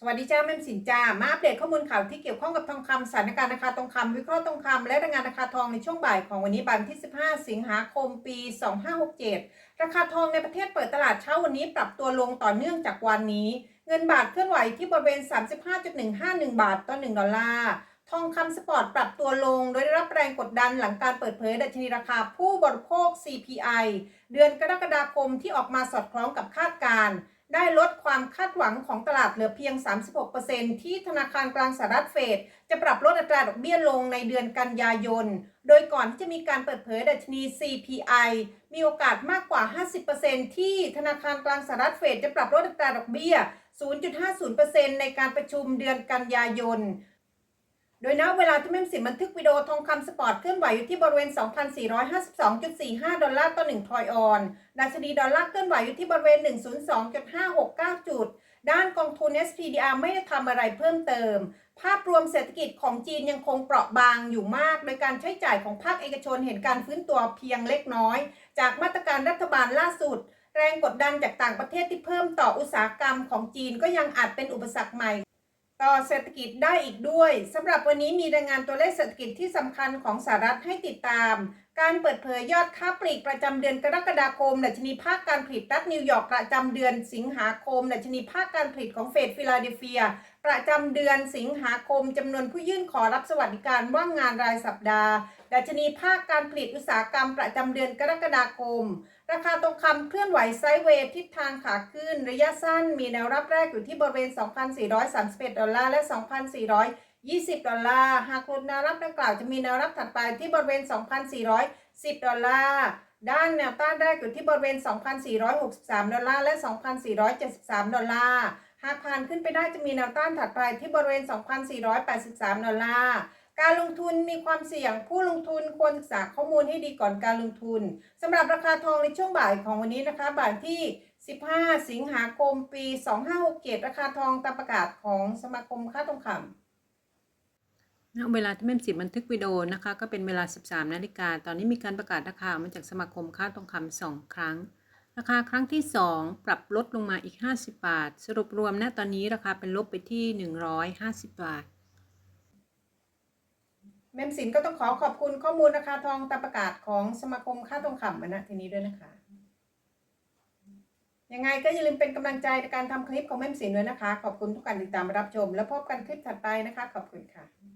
สวัสดีจ้าแม่สินจ้ามาอัปเดตข้อมูลข่าวที่เกี่ยวข้องกับทองคำสถานการณ์ราคาทองคำวิเคราะห์ทองคำและรายงานราคาทองในช่วงบ่ายของวันนี้วันที่ 15 สิงหาคม ปี 2567 ราคาทองในประเทศเปิดตลาดเช้าวันนี้ปรับตัวลงต่อเนื่องจากวันนี้ เงินบาทเคลื่อนไหวที่บริเวณ 35.151 บาทต่อ 1 ดอลลาร์ทองคำสปอร์ตปรับตัวลง โดยได้รับแรงกดดันหลังการเปิดเผยดัชนีราคาผู้บริโภค CPI เดือนกรกฎาคมที่ออกมาสอดคล้องกับคาดการณ์ ได้ลดความคาดหวังของตลาดเหลือเพียง 36%ที่ธนาคารกลางสหรัฐเฟดจะปรับลดอัตราดอกเบี้ยลงในเดือนกันยายน โดยก่อนที่จะมีการเปิดเผยดัชนี CPI มีโอกาสมากกว่า 50%ที่ธนาคารกลางสหรัฐเฟดจะปรับลดอัตราดอกเบี้ย 0.50%ในการประชุมเดือนกันยายน โดยณเวลาที่แม่มสินบันทึกวิดีโอทองคำสปอร์ตเคลื่อนไหวอยู่ที่บริเวณ 2,452.45 ดอลลาร์ต่อ1ทอยออนดัชนีดอลลาร์เคลื่อนไหวอยู่ที่บริเวณ 102.569 จุด ด้านกองทุน SPDR ไม่ได้ทำอะไรเพิ่มเติม ภาพรวมเศรษฐกิจของจีนยังคงเปราะบางอยู่มาก โดยการใช้จ่ายของภาคเอกชนเห็นการฟื้นตัวเพียงเล็กน้อย จากมาตรการรัฐบาลล่าสุด แรงกดดันจากต่างประเทศที่เพิ่มต่ออุตสาหกรรมของจีนก็ยังอาจเป็นอุปสรรคใหม่ ต่อเศรษฐกิจได้อีกด้วยสำหรับวันนี้มีรายงานตัวเลขเศรษฐกิจที่สำคัญของสหรัฐให้ติดตาม การเปิดเผยยอดค้าปลีกประจำเดือนกรกฎาคมดัชนีภาคการผลิตรัฐนิวยอร์กประจำเดือนสิงหาคมดัชนีภาคการผลิตของเฟดฟิลาเดลเฟีย ประจำเดือนสิงหาคมจำนวนผู้ยื่นขอรับสวัสดิการว่างงานรายสัปดาห์ ดัชนีภาคการผลิตอุตสาหกรรมประจำเดือนกรกฎาคม ราคาทองคำเคลื่อนไหวไซด์เวย์ทิศทางขาขึ้นระยะสั้น มีแนวรับแรกอยู่ที่บริเวณ 2,431 ดอลลาร์และ 2,400 20 ดอลลาร์หากหลุดแนวรับดังกล่าวจะมีแนวรับถัดไปที่บริเวณ 2,410 ดอลลาร์ด้านแนวต้านแรกอยู่ที่บริเวณ 2,463 ดอลลาร์และ 2,473 ดอลลาร์หากผ่านขึ้นไปได้จะมีแนวต้านถัดไปที่บริเวณ 2,483 ดอลลาร์การลงทุนมีความเสี่ยงผู้ลงทุนควรศึกษาข้อมูลให้ดีก่อนการลงทุนสำหรับราคาทองในช่วงบ่ายของวันนี้นะคะบ่ายที่ 15 สิงหาคม ปี 2567 ราคาทองตามประกาศของสมาคมค้าทองคำ เวลาที่แม่มสิบบันทึกวิดีโอนะคะก็เป็นเวลา 13 นาฬิกา ตอนนี้มีการประกาศราคามาจากสมาคมค้าทองคำสองครั้ง ราคาครั้งที่ 2 ปรับลดลงมาอีก 50 บาท สรุปรวมณตอนนี้ราคาเป็นลบไปที่ 150 บาท แม่มสินก็ต้องขอขอบคุณข้อมูลราคาทองตามประกาศของสมาคมค้าทองคำมาณทีนี้ด้วยนะคะ ยังไงก็อย่าลืมเป็นกำลังใจในการทำคลิปของแม่มสินด้วยนะคะ ขอบคุณทุกการติดตามรับชม แล้วพบกันคลิปถัดไปนะคะ ขอบคุณค่ะ